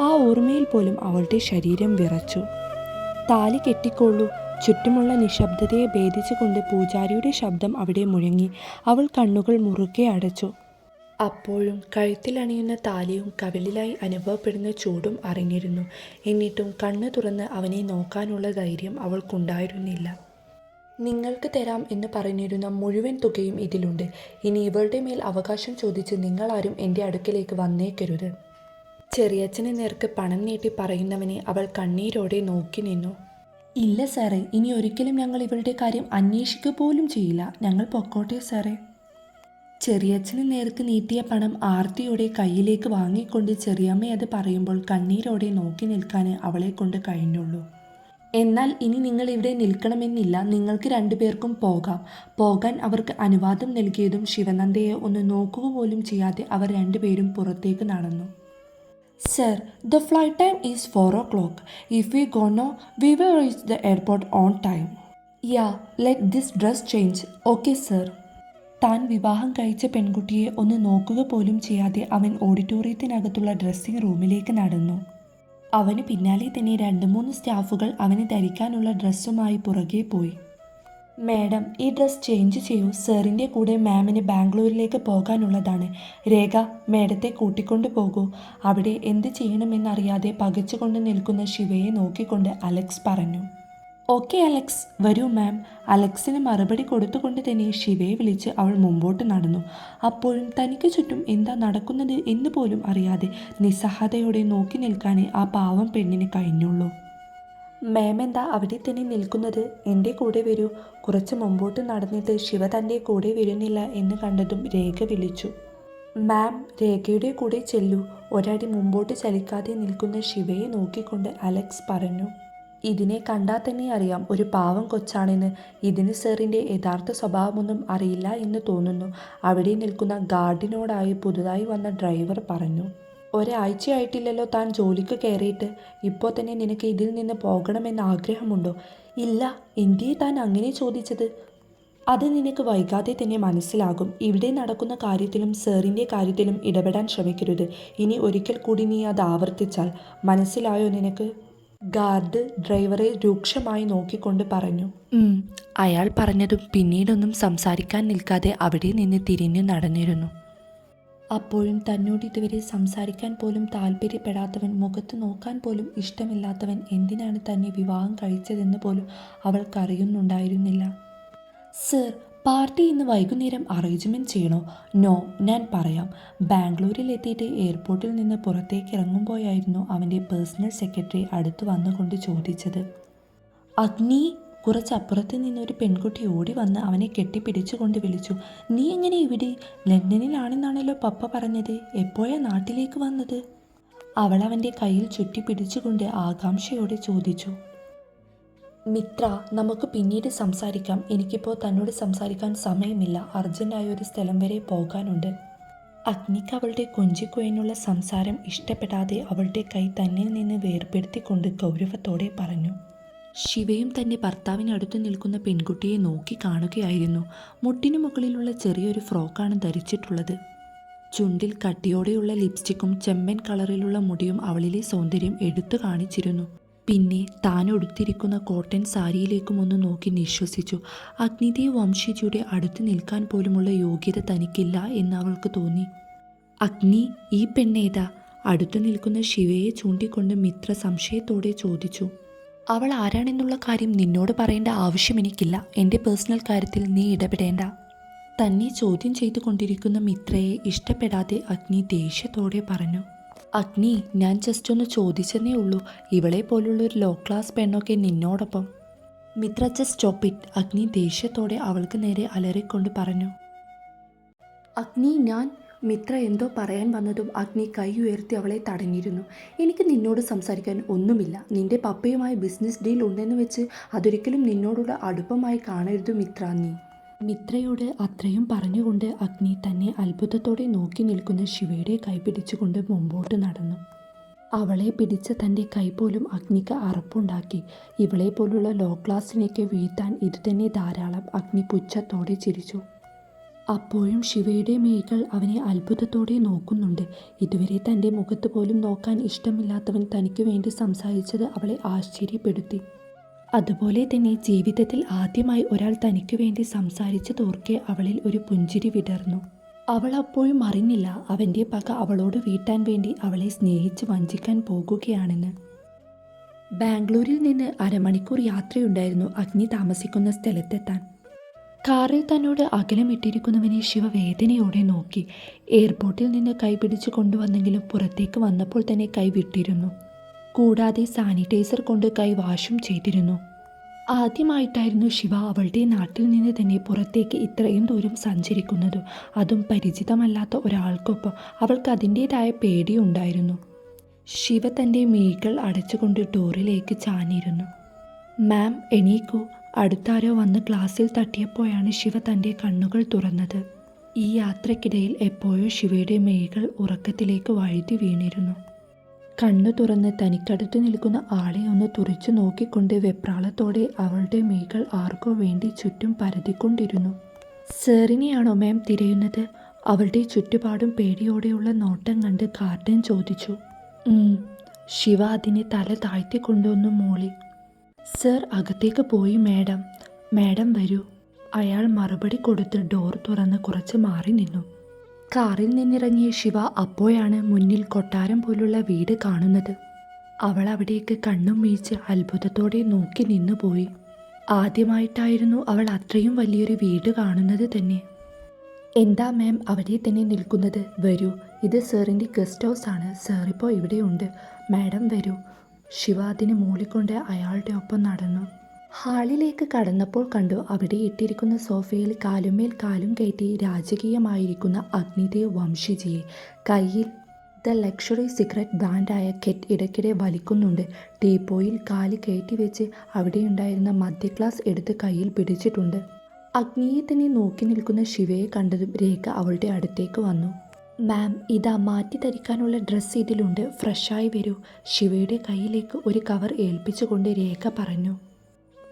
ആ ഓർമ്മയിൽ പോലും അവളുടെ ശരീരം വിറച്ചു. താലി കെട്ടിക്കൊള്ളൂ. ചുറ്റുമുള്ള നിശബ്ദതയെ ഭേദിച്ചുകൊണ്ട് പൂജാരിയുടെ ശബ്ദം അവിടെ മുഴങ്ങി. അവൾ കണ്ണുകൾ മുറുകെ അടച്ചു. അപ്പോഴും കഴുത്തിലണിയുന്ന താലിയും കവിളിലായി അനുഭവപ്പെടുന്ന ചൂടും അറിഞ്ഞിരുന്നു. എന്നിട്ടും കണ്ണ് തുറന്ന് അവനെ നോക്കാനുള്ള ധൈര്യം അവൾക്കുണ്ടായിരുന്നില്ല. നിങ്ങൾക്ക് തരാം എന്ന് പറഞ്ഞിരുന്ന മുഴുവൻ തുകയും ഇതിലുണ്ട്. ഇനി ഇവളുടെ മേൽ അവകാശം ചോദിച്ച് നിങ്ങളാരും എന്റെ അടുക്കലേക്ക് വന്നേക്കരുത്. ചെറിയച്ഛന് നേർക്ക് പണം നീട്ടി പറയുന്നവനെ അവൾ കണ്ണീരോടെ നോക്കി നിന്നു. ഇല്ല സാറേ ഇനി ഒരിക്കലും ഞങ്ങൾ ഇവളുടെ കാര്യം അന്വേഷിക്കുക പോലും ചെയ്യില്ല. ഞങ്ങൾ പൊക്കോട്ടെ സാറേ. ചെറിയച്ഛന് നേർക്ക് നീട്ടിയ പണം ആർത്തിയോടെ കയ്യിലേക്ക് വാങ്ങിക്കൊണ്ട് ചെറിയമ്മ അത് പറയുമ്പോൾ കണ്ണീരോടെ നോക്കി നിൽക്കാൻ അവളെ കൊണ്ട് കഴിഞ്ഞുള്ളൂ. എന്നാൽ ഇനി നിങ്ങൾ ഇവിടെ നിൽക്കണമെന്നില്ല. നിങ്ങൾക്ക് രണ്ടുപേർക്കും പോകാം. പോകാൻ അവർക്ക് അനുവാദം നൽകിയതും ശിവനന്ദയെ ഒന്ന് നോക്കുക പോലും ചെയ്യാതെ അവർ രണ്ടുപേരും പുറത്തേക്ക് നടന്നു. Sir the flight time is four o'clock if we go now we will reach the airport on time yeah this dress change. Okay, sir. താൻ വിവാഹം കഴിച്ച പെൺകുട്ടിയെ ഒന്ന് നോക്കുക പോലും ചെയ്യാതെ അവൻ ഓഡിറ്റോറിയത്തിനകത്തുള്ള ഡ്രസ്സിംഗ് റൂമിലേക്ക് നടന്നു അവന് പിന്നാലെ തന്നെ രണ്ട് മൂന്ന് സ്റ്റാഫുകൾ അവന് ധരിക്കാനുള്ള ഡ്രസ്സുമായി പുറകെ പോയി മാഡം ഈ ഡ്രസ്സ് ചേഞ്ച് ചെയ്യൂ. സാറിന്റെ കൂടെ മാമിന് ബാംഗ്ലൂരിലേക്ക് പോകാനുള്ളതാണ്. രേഖ മാഡത്തെ കൂട്ടിക്കൊണ്ടു പോകൂ. അവിടെ എന്ത് ചെയ്യണമെന്നറിയാതെ പകച്ചുകൊണ്ട് നിൽക്കുന്ന ശിവയെ നോക്കിക്കൊണ്ട് അലക്സ് പറഞ്ഞു. Okay Alex. വരൂ മാം. അലക്സിന് മറുപടി കൊടുത്തുകൊണ്ട് തന്നെ ശിവയെ വിളിച്ച് അവൾ മുമ്പോട്ട് നടന്നു. അപ്പോഴും തനിക്ക് ചുറ്റും എന്താ നടക്കുന്നത് എന്ന് പോലും അറിയാതെ നിസ്സഹായതയോടെ നോക്കി നിൽക്കാനേ ആ പാവം പെണ്ണിന് കഴിഞ്ഞുള്ളൂ. മാം എന്താ അവിടെ തന്നെ നിൽക്കുന്നത്? എന്റെ കൂടെ വരൂ കുറച്ച് മുമ്പോട്ട് നടന്നിട്ട് ശിവ തന്റെ കൂടെ വരുന്നില്ല എന്ന് കണ്ടതും രേഖ വിളിച്ചു. മാം രേഖയുടെ കൂടെ ചെല്ലൂ. ഒരടി മുമ്പോട്ട് ചലിക്കാതെ നിൽക്കുന്ന ശിവയെ നോക്കിക്കൊണ്ട് അലക്സ് പറഞ്ഞു. ഇതിനെ കണ്ടാൽ തന്നെ അറിയാം. ഒരു പാവം കൊച്ചാണെന്ന്. ഇതിന് സാറിന്റെ യഥാർത്ഥ സ്വഭാവമൊന്നും അറിയില്ല എന്ന് തോന്നുന്നു. അവിടെ നിൽക്കുന്ന ഗാർഡിനോടായി പുതുതായി വന്ന ഡ്രൈവർ പറഞ്ഞു. ഒരാഴ്ചയായിട്ടില്ലല്ലോ താൻ ജോലിക്ക് കയറിയിട്ട്. ഇപ്പോൾ തന്നെ നിനക്ക് ഇതിൽ നിന്ന് പോകണമെന്ന് ആഗ്രഹമുണ്ടോ? ഇല്ല എന്തിയെ താൻ അങ്ങനെ ചോദിച്ചത്? അത് നിനക്ക് വൈകാതെ തന്നെ മനസ്സിലാകും. ഇവിടെ നടക്കുന്ന കാര്യത്തിലും സാറിന്റെ കാര്യത്തിലും ഇടപെടാൻ ശ്രമിക്കരുത്. ഇനി ഒരിക്കൽ കൂടി നീ അത് ആവർത്തിച്ചാൽ. മനസ്സിലായോ നിനക്ക്? ഗാർഡ് ഡ്രൈവറെ രൂക്ഷമായി നോക്കിക്കൊണ്ട് പറഞ്ഞു. അയാൾ പറഞ്ഞതും പിന്നീടൊന്നും സംസാരിക്കാൻ നിൽക്കാതെ അവിടെ നിന്ന് തിരിഞ്ഞു നടന്നിരുന്നു. അപ്പോഴും തന്നോട് ഇതുവരെ സംസാരിക്കാൻ പോലും താല്പര്യപ്പെടാത്തവൻ മുഖത്ത് നോക്കാൻ പോലും ഇഷ്ടമില്ലാത്തവൻ എന്തിനാണ് തന്നെ വിവാഹം കഴിച്ചതെന്ന് പോലും അവൾക്കറിയുന്നുണ്ടായിരുന്നില്ല സർ പാർട്ടി ഇന്ന് വൈകുന്നേരം അറേഞ്ച്മെന്റ് ചെയ്യണോ? നോ ഞാൻ പറയാം. ബാംഗ്ലൂരിൽ എത്തിയിട്ട് എയർപോർട്ടിൽ നിന്ന് പുറത്തേക്ക് ഇറങ്ങുമ്പോഴായിരുന്നു അവന്റെ പേഴ്സണൽ സെക്രട്ടറി അടുത്ത് വന്നുകൊണ്ട് ചോദിച്ചത്. അഗ്നി കുറച്ചപ്പുറത്ത് നിന്നൊരു പെൺകുട്ടി ഓടി വന്ന് അവനെ കെട്ടിപ്പിടിച്ചുകൊണ്ട് വിളിച്ചു. നീ എങ്ങനെ ഇവിടെ? ലണ്ടനിലാണെന്നാണല്ലോ പപ്പ പറഞ്ഞത്. എപ്പോഴാ നാട്ടിലേക്ക് വന്നത്? അവൾ അവന്റെ കയ്യിൽ ചുറ്റി പിടിച്ചുകൊണ്ട് ആകാംക്ഷയോടെ ചോദിച്ചു. മിത്ര നമുക്ക് പിന്നീട് സംസാരിക്കാം. എനിക്കിപ്പോൾ തന്നോട് സംസാരിക്കാൻ സമയമില്ല. അർജന്റായ ഒരു സ്ഥലം വരെ പോകാനുണ്ട്. അഗ്നിക്ക് അവളുടെ കൊഞ്ചിക്കൊയിനുള്ള സംസാരം ഇഷ്ടപ്പെടാതെ അവളുടെ കൈ തന്നിൽ നിന്ന് വേർപെടുത്തിക്കൊണ്ട് ഗൗരവത്തോടെ പറഞ്ഞു. ശിവയും തന്റെ ഭർത്താവിനടുത്ത് നിൽക്കുന്ന പെൺകുട്ടിയെ നോക്കി കാണുകയായിരുന്നു. മുട്ടിനു മുകളിലുള്ള ചെറിയൊരു ഫ്രോക്കാണ് ധരിച്ചിട്ടുള്ളത്. ചുണ്ടിൽ കട്ടിയോടെയുള്ള ലിപ്സ്റ്റിക്കും ചെമ്മൻ കളറിലുള്ള മുടിയും അവളിലെ സൗന്ദര്യം എടുത്തു കാണിച്ചിരുന്നു. പിന്നെ താൻ ഉടുത്തിരിക്കുന്ന കോട്ടൺ സാരിയിലേക്കും ഒന്ന് നോക്കി നിശ്വസിച്ചു. അഗ്നിദേവ് വംശിജിയുടെ അടുത്ത് നിൽക്കാൻ പോലുമുള്ള യോഗ്യത തനിക്കില്ല എന്ന് അവൾക്ക് തോന്നി. അഗ്നി ഈ പെണ്ണേതാ? അടുത്തു നിൽക്കുന്ന ശിവയെ ചൂണ്ടിക്കൊണ്ട് മിത്ര സംശയത്തോടെ ചോദിച്ചു. അവൾ ആരാണെന്നുള്ള കാര്യം നിന്നോട് പറയേണ്ട ആവശ്യം എനിക്കില്ല. എന്റെ പേഴ്സണൽ കാര്യത്തിൽ നീ ഇടപെടേണ്ട. തന്നെ ചോദ്യം ചെയ്തുകൊണ്ടിരിക്കുന്ന മിത്രയെ ഇഷ്ടപ്പെടാതെ അഗ്നി ദേഷ്യത്തോടെ പറഞ്ഞു. അഗ്നി ഞാൻ ജസ്റ്റ് ഒന്ന് ചോദിച്ചെന്നേ ഉള്ളൂ. ഇവളെ പോലുള്ള ഒരു ലോ ക്ലാസ് പെണ്ണൊക്കെ നിന്നോടൊപ്പം. മിത്ര ജസ്റ്റ് സ്റ്റോപ്പ് ഇറ്റ് അഗ്നി ദേഷ്യത്തോടെ അവൾക്ക് നേരെ അലറിക്കൊണ്ട് പറഞ്ഞു. അഗ്നി ഞാൻ മിത്ര എന്തോ പറയാൻ വന്നതും അഗ്നി കൈ ഉയർത്തി അവളെ തടഞ്ഞിരുന്നു. എനിക്ക് നിന്നോട് സംസാരിക്കാൻ ഒന്നുമില്ല. നിന്റെ പപ്പയുമായി ബിസിനസ് ഡീൽ ഉണ്ടെന്ന് വെച്ച് അതൊരിക്കലും നിന്നോടുള്ള അടുപ്പമായി കാണരുത് മിത്ര നീ. മിത്രയോട് അത്രയും പറഞ്ഞുകൊണ്ട് അഗ്നി തന്നെ അത്ഭുതത്തോടെ നോക്കി നിൽക്കുന്ന ശിവയുടെ കൈ പിടിച്ചുകൊണ്ട് മുമ്പോട്ട് നടന്നു. അവളെ പിടിച്ച തന്റെ കൈ പോലും അഗ്നിക്ക് അറപ്പുണ്ടാക്കി. ഇവളെ പോലുള്ള ലോ ക്ലാസ്സിനെയൊക്കെ വീഴ്ത്താൻ ഇത് തന്നെ ധാരാളം അഗ്നി പുച്ഛത്തോടെ ചിരിച്ചു. അപ്പോഴും ശിവയുടെ മേകൾ അവനെ അത്ഭുതത്തോടെ നോക്കുന്നുണ്ട്. ഇതുവരെ തന്റെ മുഖത്ത് പോലും നോക്കാൻ ഇഷ്ടമില്ലാത്തവൻ തനിക്ക് വേണ്ടി സംസാരിച്ചത് അവളെ ആശ്ചര്യപ്പെടുത്തി. അതുപോലെ തന്നെ ജീവിതത്തിൽ ആദ്യമായി ഒരാൾ തനിക്ക് വേണ്ടി സംസാരിച്ചു തോർക്കെ അവളിൽ ഒരു പുഞ്ചിരി വിടർന്നു. അവൾ അപ്പോഴും അറിഞ്ഞില്ല അവന്റെ പക അവളോട് വീട്ടാൻ വേണ്ടി അവളെ സ്നേഹിച്ച് വഞ്ചിക്കാൻ പോകുകയാണെന്ന്. ബാംഗ്ലൂരിൽ നിന്ന് അരമണിക്കൂർ യാത്രയുണ്ടായിരുന്നു അഗ്നി താമസിക്കുന്ന സ്ഥലത്തെത്താൻ. കാറിൽ തന്നോട് അകലമിട്ടിരിക്കുന്നവനെ ശിവ വേദനയോടെ നോക്കി. എയർപോർട്ടിൽ നിന്ന് കൈപിടിച്ച് കൊണ്ടുവന്നെങ്കിലും പുറത്തേക്ക് വന്നപ്പോൾ തന്നെ കൈ വിട്ടിരുന്നു. കൂടാതെ സാനിറ്റൈസർ കൊണ്ട് കൈ വാഷും ചെയ്തിരുന്നു. ആദ്യമായിട്ടായിരുന്നു ശിവ അവളുടെ നാട്ടിൽ നിന്ന് തന്നെ പുറത്തേക്ക് ഇത്രയും ദൂരം സഞ്ചരിക്കുന്നത്. അതും പരിചിതമല്ലാത്ത ഒരാൾക്കൊപ്പം അവൾക്ക് അതിന്റേതായ പേടിയുണ്ടായിരുന്നു. ശിവ തന്റെ മീകൾ അടച്ചുകൊണ്ട് ഡോറിലേക്ക് ചാഞ്ഞിരുന്നു. മാം എണീക്കൂ. അടുത്താരോ വന്ന് ക്ലാസ്സിൽ തട്ടിയപ്പോഴാണ് ശിവ തന്റെ കണ്ണുകൾ തുറന്നത്. ഈ യാത്രക്കിടയിൽ എപ്പോഴോ ശിവയുടെ മെയ്കൾ ഉറക്കത്തിലേക്ക് വഴുതി വീണിരുന്നു. കണ്ണു തുറന്ന് തനിക്കടുത്ത് നിൽക്കുന്ന ആളെ ഒന്ന് തുറിച്ചു നോക്കിക്കൊണ്ട് വെപ്രാളത്തോടെ അവളുടെ മെയ്കൾ ആർക്കോ വേണ്ടി ചുറ്റും പരതിക്കൊണ്ടിരുന്നു. സെറിനെയാണോ മാം തിരയുന്നത്? അവളുടെ ചുറ്റുപാടും പേടിയോടെയുള്ള നോട്ടം കണ്ട് കാർട്ടൻ ചോദിച്ചു. ശിവ അതിനെ തല താഴ്ത്തിക്കൊണ്ടുവന്നു മൂളി. സർ അകത്തേക്ക് പോയി മാഡം. മാഡം വരൂ. അയാൾ മറുപടി കൊടുത്ത് ഡോർ തുറന്ന് കുറച്ച് മാറി നിന്നു. കാറിൽ നിന്നിറങ്ങിയ ശിവ അപ്പോഴാണ് മുന്നിൽ കൊട്ടാരം പോലുള്ള വീട് കാണുന്നത്. അവൾ അവിടേക്ക് കണ്ണും വീഴ്ച് അത്ഭുതത്തോടെ നോക്കി നിന്നുപോയി ആദ്യമായിട്ടായിരുന്നു അവൾ അത്രയും വലിയൊരു വീട് കാണുന്നത് തന്നെ. എന്താ മാം അവിടെ തന്നെ നിൽക്കുന്നത്? വരൂ. ഇത് സാറിന്റെ ഗസ്റ്റ് ഹൗസ് ആണ് സാർ ഇപ്പോൾ ഇവിടെയുണ്ട്. മാഡം വരൂ. ശിവ അതിനെ മൂളിക്കൊണ്ട് അയാളുടെ ഒപ്പം നടന്നു. ഹാളിലേക്ക് കടന്നപ്പോൾ കണ്ടു അവിടെ ഇട്ടിരിക്കുന്ന സോഫയിൽ കാലുമേൽ കാലും കയറ്റി രാജകീയമായിരിക്കുന്ന അഗ്നിദേവ് വംശിജിയെ. കയ്യിൽ ദ ലക്ഷറി സിഗരറ്റ് ബ്രാൻഡായ കെറ്റ് ഇടയ്ക്കിടെ വലിക്കുന്നുണ്ട്. ടീപ്പോയിൽ കാൽ കയറ്റി വെച്ച് അവിടെയുണ്ടായിരുന്ന മധ്യ ക്ലാസ് എടുത്ത് കയ്യിൽ പിടിച്ചിട്ടുണ്ട്. അഗ്നിയെ തന്നെ നോക്കി നിൽക്കുന്ന ശിവയെ കണ്ടതും രേഖ അവളുടെ അടുത്തേക്ക് വന്നു. മാം ഇതാ മാറ്റി ധരിക്കാനുള്ള ഡ്രസ്സ് ഇതിലുണ്ട്. ഫ്രഷായി വരൂ. ശിവയുടെ കയ്യിലേക്ക് ഒരു കവർ ഏൽപ്പിച്ചുകൊണ്ട് രേഖ പറഞ്ഞു.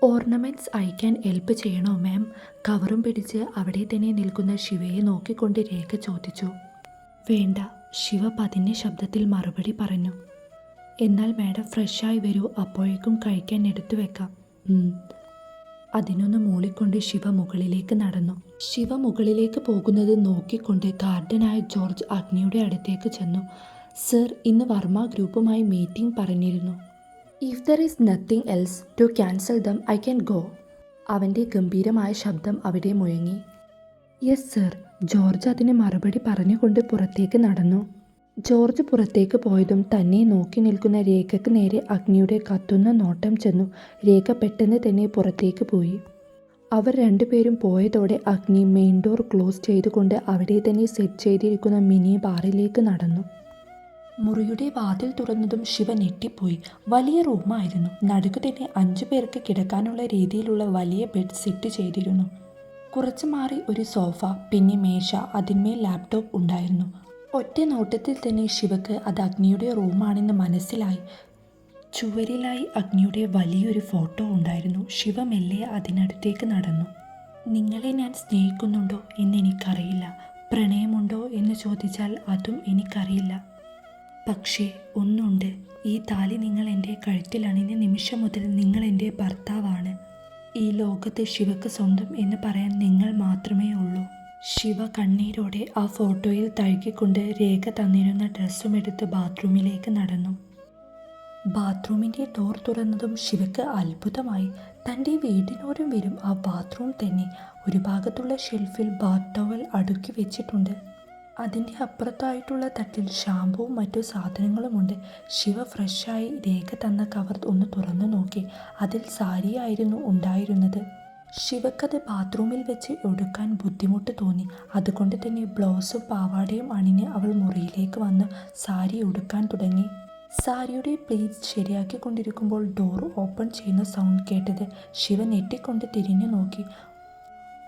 ഓർണമെന്റ്സ് അയക്കാൻ ഹെൽപ്പ് ചെയ്യണോ മാം കവറും പിടിച്ച് അവിടെ തന്നെ നിൽക്കുന്ന ശിവയെ നോക്കിക്കൊണ്ട് രേഖ ചോദിച്ചു. വേണ്ട ശിവ പതിഞ്ഞ ശബ്ദത്തിൽ മറുപടി പറഞ്ഞു. എന്നാൽ മാഡം ഫ്രഷായി വരൂ. അപ്പോഴേക്കും കഴിക്കാൻ എടുത്തു വെക്കാം. അതിനൊന്ന് മൂളിക്കൊണ്ട് ശിവ മുകളിലേക്ക് നടന്നു. ശിവ മുകളിലേക്ക് പോകുന്നത് നോക്കിക്കൊണ്ട് ഗാർഡനായ ജോർജ് അഗ്നിയുടെ അടുത്തേക്ക് ചെന്നു. സർ ഇന്ന് വർമ്മ ഗ്രൂപ്പുമായി മീറ്റിംഗ് പറഞ്ഞിരുന്നു. If there is nothing else to cancel them I can go അവന്റെ ഗംഭീരമായ ശബ്ദം അവിടെ മുഴങ്ങി. യെസ് സർ ജോർജ് അതിന് മറുപടി പറഞ്ഞുകൊണ്ട് പുറത്തേക്ക് നടന്നു. ജോർജ് പുറത്തേക്ക് പോയതും തന്നെ നോക്കി നിൽക്കുന്ന രേഖയ്ക്ക് നേരെ അഗ്നിയുടെ കത്തുന്ന നോട്ടം ചെന്നു. രേഖ പെട്ടെന്ന് തന്നെ പുറത്തേക്ക് പോയി. അവർ രണ്ടുപേരും പോയതോടെ അഗ്നി മെയിൻ ഡോർ ക്ലോസ് ചെയ്തുകൊണ്ട് അവിടെ തന്നെ സെറ്റ് ചെയ്തിരിക്കുന്ന മിനി ബാറിലേക്ക് നടന്നു. മുറിയുടെ വാതിൽ തുറന്നതും ശിവ ഞെട്ടിപ്പോയി. വലിയ റൂമായിരുന്നു. നടുക്ക് തന്നെ അഞ്ചു പേർക്ക് കിടക്കാനുള്ള രീതിയിലുള്ള വലിയ ബെഡ് സെറ്റ് ചെയ്തിരുന്നു. കുറച്ച് മാറി ഒരു സോഫ പിന്നെ മേശ അതിന്മേൽ ലാപ്ടോപ്പ് ഉണ്ടായിരുന്നു. ഒറ്റ നോട്ടത്തിൽ തന്നെ ശിവക്ക് അത് അഗ്നിയുടെ റൂമാണെന്ന് മനസ്സിലായി. ചുവരിലായി അഗ്നിയുടെ വലിയൊരു ഫോട്ടോ ഉണ്ടായിരുന്നു. ശിവ മെല്ലെ അതിനടുത്തേക്ക് നടന്നു. നിങ്ങളെ ഞാൻ സ്നേഹിക്കുന്നുണ്ടോ എന്ന് എനിക്കറിയില്ല. പ്രണയമുണ്ടോ എന്ന് ചോദിച്ചാൽ അതും എനിക്കറിയില്ല. പക്ഷേ ഒന്നുണ്ട്. ഈ താലി നിങ്ങൾ എന്റെ കഴുത്തിൽ അണിഞ്ഞ നിമിഷം മുതൽ നിങ്ങൾ എന്റെ ഭർത്താവാണ്. ഈ ലോകത്ത് ശിവക്ക് സ്വന്തം എന്ന് പറയാൻ നിങ്ങൾ മാത്രമേ ഉള്ളൂ. ശിവ കണ്ണീരോടെ ആ ഫോട്ടോയിൽ തഴുകിക്കൊണ്ട് രേഖ തന്നിരുന്ന ഡ്രസ്സും എടുത്ത് ബാത്റൂമിലേക്ക് നടന്നു. ബാത്റൂമിന്റെ ഡോർ തുറന്നതും ശിവക്ക് അത്ഭുതമായി. തന്റെ വീടിനോരം വരും ആ ബാത്റൂം തന്നെ ഒരു ഭാഗത്തുള്ള ഷെൽഫിൽ ബാത്ത് ടവൽ അടുക്കി വെച്ചിട്ടുണ്ട്. അതിന്റെ അപ്പുറത്തായിട്ടുള്ള തട്ടിൽ ഷാമ്പുവും മറ്റു സാധനങ്ങളുമുണ്ട്. ശിവ ഫ്രഷായി രേഖ തന്ന കവർ ഒന്ന് തുറന്നു നോക്കി. അതിൽ സാരിയായിരുന്നു ഉണ്ടായിരുന്നത്. ശിവക്കത് ബാത്റൂമിൽ വെച്ച് എടുക്കാൻ ബുദ്ധിമുട്ട് തോന്നി. അതുകൊണ്ട് തന്നെ ബ്ലൗസും പാവാടയും അണിഞ്ഞ് അവൾ മുറിയിലേക്ക് വന്ന് സാരി ഉടുക്കാൻ തുടങ്ങി. സാരിയുടെ പ്ലേറ്റ്സ് ശരിയാക്കിക്കൊണ്ടിരിക്കുമ്പോൾ ഡോർ ഓപ്പൺ ചെയ്യുന്ന സൗണ്ട് കേട്ടത് ശിവ ഞെട്ടിക്കൊണ്ട് തിരിഞ്ഞു നോക്കി.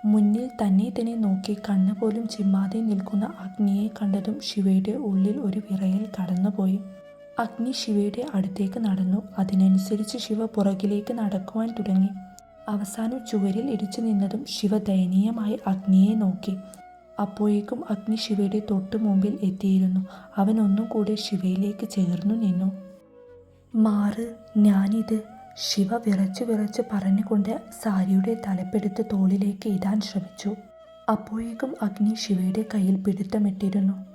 മുന്നിൽ തന്നെ തന്നെ നോക്കി കണ്ണ് പോലും ചിമ്മാതെ നിൽക്കുന്ന അഗ്നിയെ കണ്ടതും ശിവയുടെ ഉള്ളിൽ ഒരു വിറയൽ കടന്നുപോയി. അഗ്നി ശിവയുടെ അടുത്തേക്ക് നടന്നു. അതിനനുസരിച്ച് ശിവ പുറകിലേക്ക് നടക്കുവാൻ തുടങ്ങി. അവസാനം ചുവരിൽ ഇടിച്ചു നിന്നതും ശിവ ദയനീയമായി അഗ്നിയെ നോക്കി. അപ്പോഴേക്കും അഗ്നി ശിവയുടെ തൊട്ടു മുമ്പിൽ എത്തിയിരുന്നു. അവൻ ഒന്നും കൂടെ ശിവയിലേക്ക് ചേർന്നു നിന്നു. മാറ് ഞാനിത് ശിവ വിറച്ചു വിറച്ച് പറഞ്ഞുകൊണ്ട് സാരിയുടെ തലപ്പെടുത്ത് തോളിലേക്ക് ഇടാൻ ശ്രമിച്ചു. അപ്പോഴേക്കും അഗ്നി ശിവയുടെ കയ്യിൽ പിടുത്തമിട്ടിരുന്നു.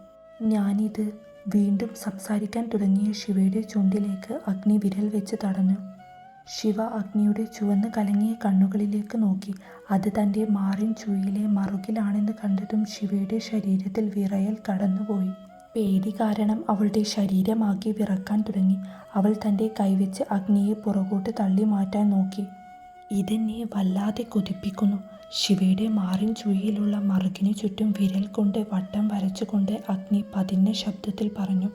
ഞാനിത് വീണ്ടും സംസാരിക്കാൻ തുടങ്ങിയ ശിവയുടെ ചുണ്ടിലേക്ക് അഗ്നി വിരൽ വെച്ച് തടഞ്ഞു. ശിവ അഗ്നിയുടെ ചുവന്ന് കലങ്ങിയ കണ്ണുകളിലേക്ക് നോക്കി. അത് തന്റെ മാറിൻ ചുയിലെ മറുകിലാണെന്ന് കണ്ടതും ശിവയുടെ ശരീരത്തിൽ വിറയൽ കടന്നുപോയി. പേടി കാരണം അവളുടെ ശരീരമാകെ വിറക്കാൻ തുടങ്ങി. അവൾ തന്റെ കൈവച്ച് അഗ്നിയെ പുറകോട്ട് തള്ളി മാറ്റാൻ നോക്കി. ഇതെന്നെ വല്ലാതെ കൊതിപ്പിക്കുന്നു. ശിവയുടെ മാറിൻ ചുഴിയിലുള്ള മറുകിന് ചുറ്റും വിരൽ കൊണ്ട് വട്ടം വരച്ചുകൊണ്ട് അഗ്നി പതിഞ്ഞ ശബ്ദത്തിൽ പറഞ്ഞു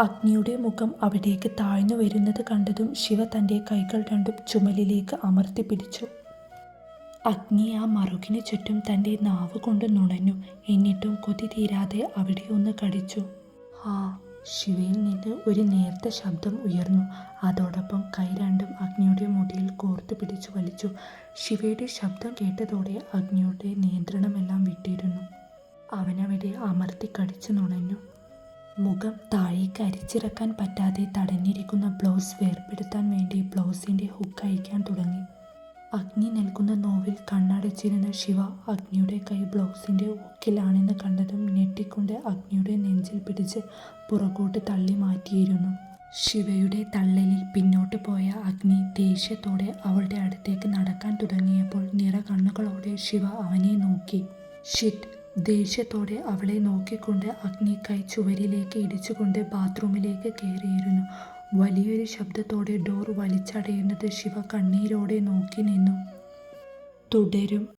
അഗ്നിയുടെ മുഖം അവിടേക്ക് താഴ്ന്നു വരുന്നത് കണ്ടതും ശിവ തന്റെ കൈകൾ രണ്ടും ചുമലിലേക്ക് അമർത്തി പിടിച്ചു. അഗ്നി ആ മറുകിന് ചുറ്റും തന്റെ നാവ് കൊണ്ട് നുണഞ്ഞു. എന്നിട്ടും കൊതി തീരാതെ അവിടെ ഒന്ന് കടിച്ചു. ആ ശിവയിൽ നിന്ന് ഒരു നേർത്ത ശബ്ദം ഉയർന്നു. അതോടൊപ്പം കൈ രണ്ടും അഗ്നിയുടെ മുടിയിൽ കോർത്തു പിടിച്ചു വലിച്ചു. ശിവയുടെ ശബ്ദം കേട്ടതോടെ അഗ്നിയുടെ നിയന്ത്രണമെല്ലാം വിട്ടിരുന്നു. അവനവിടെ അമർത്തി കടിച്ചു നുണഞ്ഞു. മുഖം താഴേക്ക് അരിച്ചിറക്കാൻ പറ്റാതെ തടഞ്ഞിരിക്കുന്ന ബ്ലൗസ് വേർപെടുത്താൻ വേണ്ടി ബ്ലൗസിന്റെ ഹുക്ക് അയക്കാൻ തുടങ്ങി. അഗ്നി നൽകുന്ന നോവിൽ കണ്ണടച്ചിരുന്ന ശിവ അഗ്നിയുടെ കൈ ബ്ലൗസിന്റെ ഹുക്കിലാണെന്ന് കണ്ടതും ഞെട്ടിക്കൊണ്ട് അഗ്നിയുടെ നെഞ്ചിൽ പിടിച്ച് പുറകോട്ട് തള്ളി മാറ്റിയിരുന്നു. ശിവയുടെ തള്ളലിൽ പിന്നോട്ട് പോയ അഗ്നി ദേഷ്യത്തോടെ അവളുടെ അടുത്തേക്ക് നടക്കാൻ തുടങ്ങിയപ്പോൾ നിറ കണ്ണുകളോടെ ശിവ അവനെ നോക്കി. ഷിറ്റ് ദേഷ്യത്തോടെ അവളെ നോക്കിക്കൊണ്ട് അഗ്നി കൈ ചുവരിലേക്ക് ഇടിച്ചുകൊണ്ട് ബാത്റൂമിലേക്ക് കയറിയിരുന്നു. വലിയൊരു ശബ്ദത്തോടെ ഡോർ വലിച്ചടയുന്നത് ശിവ കണ്ണീരോടെ നോക്കി നിന്നു. തുടരും.